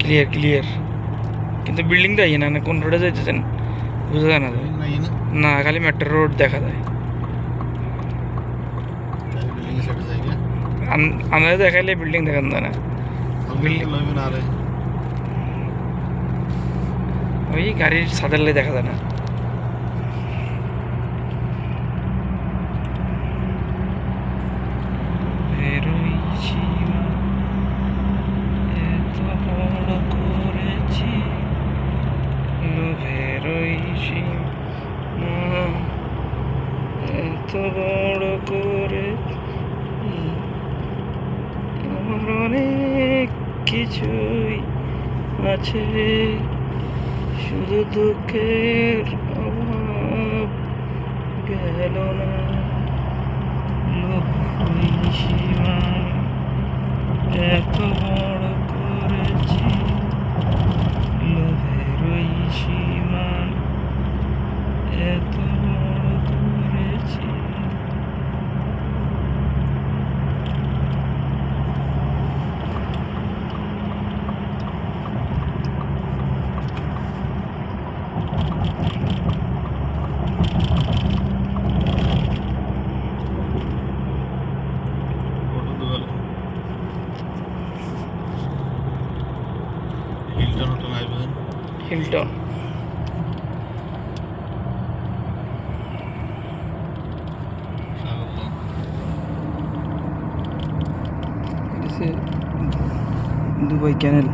Clear clear কিন্তু building দেয় না কোন রোডে যাইতেছেন? বুঝা যায় না না? খালি মেট্রো রোড দেখা যায়। আমরা দেখাইলে বিল্ডিং দেখান না। ওই গাড়ির সাদালে দেখা যায় না। বেরোইছি এত বড় করে আমার অনেক কিছুই আছে। শুধু দুঃখের অভাব গেল না। লোভের হিলটন হোটেল আসবেন হিলটন দুবাই ক্যানেল